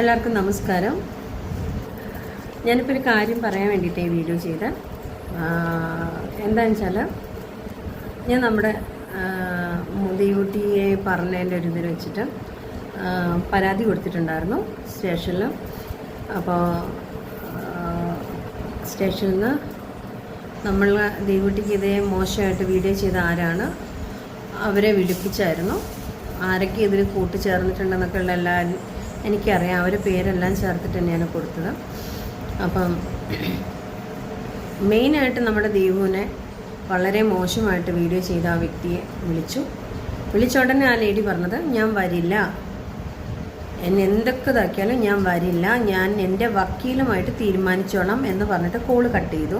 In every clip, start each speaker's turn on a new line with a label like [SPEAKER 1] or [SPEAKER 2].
[SPEAKER 1] എല്ലാവർക്കും നമസ്കാരം. ഞാനിപ്പോൾ ഒരു കാര്യം പറയാൻ വേണ്ടിയിട്ട് ഈ വീഡിയോ ചെയ്ത എന്താണെന്ന് വെച്ചാൽ ഞാൻ നമ്മുടെ മുതിയൂട്ടിയെ പറഞ്ഞതിന്റെ ഒരു ഇതിൽ വെച്ചിട്ട് പരാതി കൊടുത്തിട്ടുണ്ടായിരുന്നു സ്റ്റേഷനിൽ അപ്പോൾ സ്റ്റേഷനിൽ നിന്ന് നമ്മൾ ദേവൂട്ടിക്ക് ഇതേ മോശമായിട്ട് വീഡിയോ ചെയ്ത ആരാണ് അവരെ വിളിപ്പിച്ചായിരുന്നു. ആരൊക്കെ ഇതിൽ കൂട്ടിച്ചേർന്നിട്ടുണ്ടെന്നൊക്കെയുള്ള എല്ലാ എനിക്കറിയാം അവരെ പേരെല്ലാം ചേർത്തിട്ട് തന്നെയാണ് കൊടുത്തത്. അപ്പം മെയിനായിട്ട് നമ്മുടെ ദീപുവിനെ വളരെ മോശമായിട്ട് വീഡിയോ ചെയ്ത ആ വ്യക്തിയെ വിളിച്ചു. വിളിച്ച ഉടനെ ആ ലേഡി പറഞ്ഞത് ഞാൻ വരില്ല. എന്നെ എന്തൊക്കെ ഇതാക്കിയാലും ഞാൻ വരില്ല. ഞാൻ എന്റെ വക്കീലുമായിട്ട് തീരുമാനിച്ചോളാം എന്ന് പറഞ്ഞിട്ട് കോൾ കട്ട് ചെയ്തു.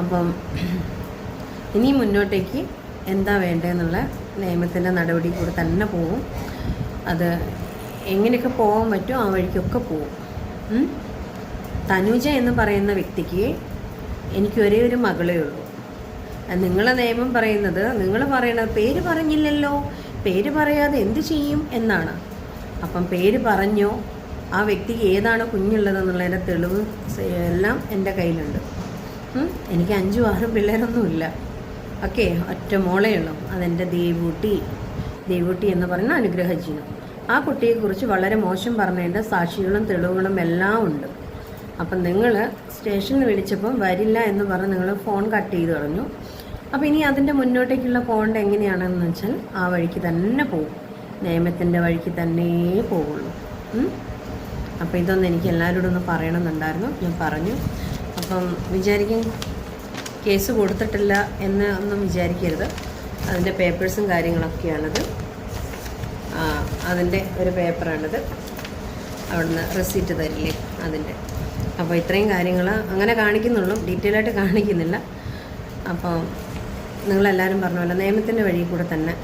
[SPEAKER 1] അപ്പം ഇനി മുന്നോട്ടേക്ക് എന്താ വേണ്ടതെന്നുള്ള നിയമത്തിന്റെ നടപടി കൂടെ തന്നെ പോവും അത് എങ്ങനെയൊക്കെ പോകാൻ പറ്റുമോ ആ വഴിക്കൊക്കെ പോകും തനുജ എന്ന് പറയുന്ന വ്യക്തിക്ക് എനിക്ക് ഒരേ ഒരു മകളേ ഉള്ളൂ. നിങ്ങളെ നിയമം പറയുന്നത് നിങ്ങൾ പറയണത് പേര് പറഞ്ഞില്ലല്ലോ. പേര് പറയാതെ എന്ത് ചെയ്യും എന്നാണ്. അപ്പം പേര് പറഞ്ഞോ ആ വ്യക്തിക്ക് ഏതാണ് കുഞ്ഞുള്ളതെന്നുള്ളതിന്റെ തെളിവ് എല്ലാം എന്റെ കയ്യിലുണ്ട്. എനിക്ക് അഞ്ചും ആറും പിള്ളേരൊന്നുമില്ല. ഓക്കെ ഒറ്റ മോളേ ഉള്ളൂ. അതെന്റെ ദേവൂട്ടി. ദേവൂട്ടി എന്ന് പറയുന്ന അനുഗ്രഹജീനം ആ കുട്ടിയെക്കുറിച്ച് വളരെ മോശം പറഞ്ഞതിന്റെ സാക്ഷികളും തെളിവുകളും എല്ലാം ഉണ്ട്. അപ്പം നിങ്ങൾ സ്റ്റേഷനിൽ വിളിച്ചപ്പം വരില്ല എന്ന് പറഞ്ഞ് നിങ്ങൾ ഫോൺ കട്ട് ചെയ്ത് കളഞ്ഞു. അപ്പോൾ ഇനി അതിന്റെ മുന്നോട്ടേക്കുള്ള പോകേണ്ട എങ്ങനെയാണെന്ന് വെച്ചാൽ ആ വഴിക്ക് തന്നെ പോകും. നിയമത്തിന്റെ വഴിക്ക് തന്നെ പോവുള്ളൂ അപ്പോൾ ഇതൊന്ന് എനിക്ക് എല്ലാവരോടും ഒന്ന് പറയണമെന്നുണ്ടായിരുന്നു. ഞാൻ പറഞ്ഞു. അപ്പം വിചാരിക്കും കേസ് കൊടുത്തിട്ടില്ല എന്ന് ഒന്നും വിചാരിക്കരുത്. അതിന്റെ പേപ്പേഴ്സും കാര്യങ്ങളൊക്കെയാണത്. ആ അതിന്റെ ഒരു പേപ്പറാണിത്. അവിടുന്ന് റെസീറ്റ് തരില്ലേ അതിന്റെ. അപ്പോൾ ഇത്രയും കാര്യങ്ങൾ അങ്ങനെ കാണിക്കുന്നുള്ളൂ. ഡീറ്റെയിൽ ആയിട്ട് കാണിക്കുന്നില്ല. അപ്പോൾ നിങ്ങളെല്ലാവരും പറഞ്ഞ പോലെ നിയമത്തിന്റെ വഴി കൂടെ തന്നെ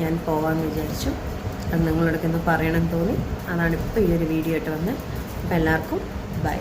[SPEAKER 1] ഞാൻ പോകാമെന്ന് വിചാരിച്ചു. അത് നിങ്ങളെടുക്കുന്ന പറയണം തോന്നി. അതാണ് ഇപ്പോൾ ഈ ഒരു വീഡിയോ ആയിട്ട് വന്നത്. അപ്പോൾ എല്ലാവർക്കും ബൈ